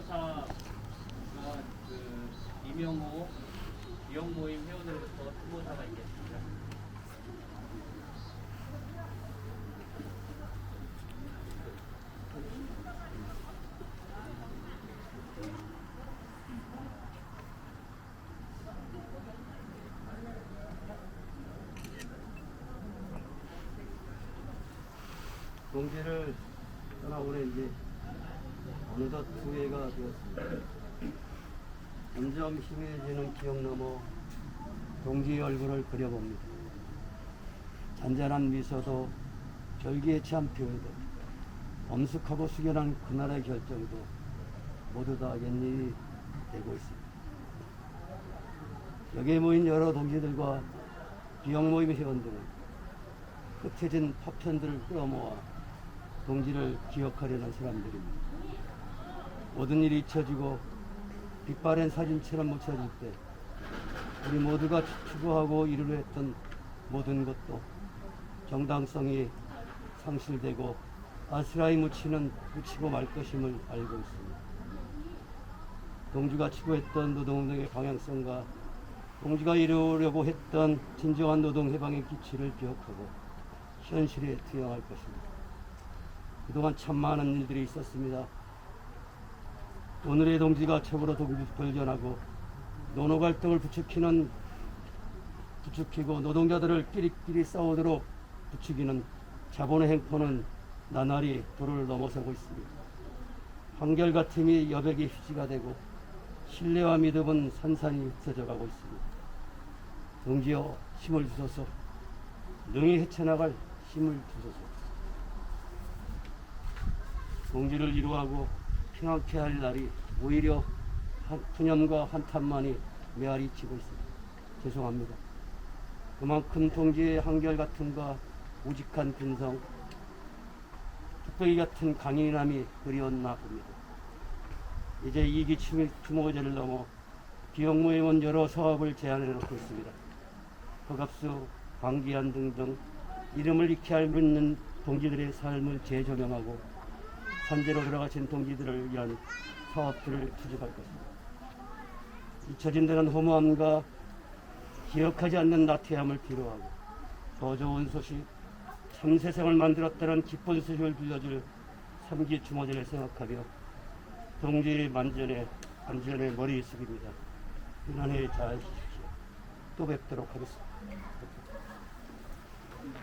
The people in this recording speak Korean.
후보사가 그 이명호 비영 모임 회원으로서 후보사가 있겠습니다. 동지를 떠나보내 이제 어느덧 두 해가 되었습니다. 점점 희미해지는 기억 너머 동지의 얼굴을 그려봅니다. 잔잔한 미소도 절기에 취한 표현도 엄숙하고 숙연한 그날의 결정도 모두 다 옛일이 되고 있습니다. 여기에 모인 여러 동지들과 비영 모임 회원들은 흩어진 파편들을 끌어모아 동지를 기억하려는 사람들입니다. 모든 일이 잊혀지고 빛바랜 사진처럼 묻혀질 때 우리 모두가 추구하고 이루려 했던 모든 것도 정당성이 상실되고 아스라이 묻히는 묻히고 말 것임을 알고 있습니다. 동지가 추구했던 노동운동의 방향성과 동지가 이루려고 했던 진정한 노동 해방의 기치를 기억하고 현실에 투영할 것입니다. 그동안 참 많은 일들이 있었습니다. 오늘의 동지가 첩으로 돌변하고 노노 갈등을 부추기는 부추기고 노동자들을 끼리끼리 싸우도록 부추기는 자본의 행포는 나날이 도를 넘어서고 있습니다. 한결같음이 여백의 휴지가 되고 신뢰와 믿음은 산산이 없어져 가고 있습니다. 동지여 힘을 주소서 능히 헤쳐나갈 힘을 주소서 동지를 이루하고 평안케 할 날이 오히려 한, 푸념과 한탄만이 메아리 치고 있습니다. 죄송합니다. 그만큼 동지의 한결같음과 우직한 근성, 뚝배기 같은 강인함이 그리웠나 봅니다. 이제 이기 추모제를 넘어 비영 모임은 여러 사업을 제안해 놓고 있습니다. 허갑수, 방기한 등등 이름을 익히 알고 있는 동지들의 삶을 재조명하고 산재로 돌아가신 동지들을 위한 사업들을 투입할 것입니다. 잊혀진 데는 허무함과 기억하지 않는 나태함을 필요하고 더 좋은 소식, 참 세상을 만들었다는 기쁜 소식을 들려줄 삼기 주모제를 생각하며 동지의 만전에 안전에 머리 숙입니다. 편안히 잘 쉬십시오. 또 뵙도록 하겠습니다.